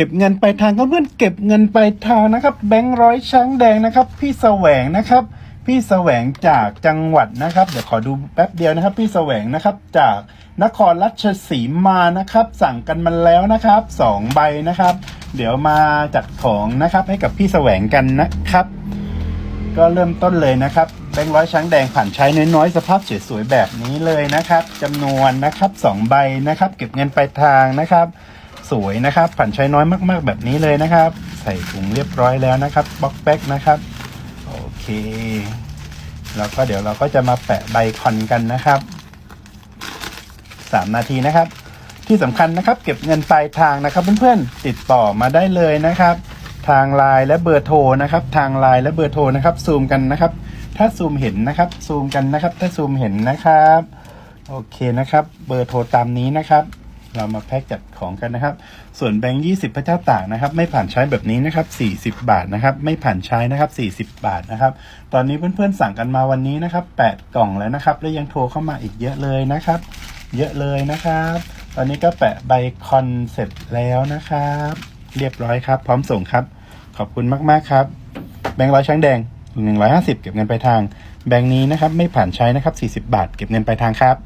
เก็บเงินไปลายทางก็เพื่อนเก็บเงินไปลายทางนะครับ แบงค์ร้อยช้างแดงนะครับ พี่แสวงนะครับ พี่แสวงจากจังหวัดนะครับ เดี๋ยวขอดูแป๊บเดียวนะครับ พี่แสวงนะครับจากนครราชสีมานะครับ สั่งกันมาแล้วนะครับสองใบนะครับ เดี๋ยวมาจัดของนะครับให้กับพี่แสวงกันนะครับ ก็เริ่มต้นเลยนะครับแบงค์ร้อยช้างแดงผ่านใช้น้อยๆสภาพสวยๆแบบนี้เลยนะครับจำนวนนะครับสองใบนะครับ เก็บเงินปลายทางนะครับ สวยนะครับผ่านใช้น้อยมากๆแบบนี้เลยนะครับ ใส่ถุงเรียบร้อยแล้วนะครับบล็อกแบ็กนะครับโอเคแล้วก็เดี๋ยวเราก็จะมาแปะใบคอนกันนะครับสามนาทีนะครับ ที่สำคัญนะครับ เก็บเงินปลายทางนะครับ เพื่อนๆติดต่อมาได้เลยนะครับ ทางไลน์และเบอร์โทรนะครับ ทางไลน์และเบอร์โทรนะครับ ซูมกันนะครับ ถ้าซูมเห็นนะครับ ซูมกันนะครับ ถ้าซูมเห็นนะครับ โอเคนะครับ เบอร์โทรตามนี้นะครับ เรามาแพ็กจัดของกันนะครับ ส่วนแบงค์ยี่สิบพระเจ้าตากนะครับ ไม่ผ่านใช้แบบนี้นะครับสี่สิบบาทนะครับ ไม่ผ่านใช้นะครับสี่สิบบาทนะครับ ตอนนี้เพื่อนๆสั่งกันมาวันนี้นะครับแปดกล่องแล้วนะครับ แล้วยังโทรเข้ามาอีกเยอะเลยนะครับ เยอะเลยนะครับ ตอนนี้ก็แปะใบคอนเสร็จแล้วนะครับ เรียบร้อยครับ พร้อมส่งครับ ขอบคุณมากๆครับ แบงค์ร้อยช้างแดงหนึ่งร้อยห้าสิบเก็บเงินปลายทาง แบงค์นี้นะครับไม่ผ่านใช้นะครับสี่สิบบาท เก็บเงินปลายทางครับ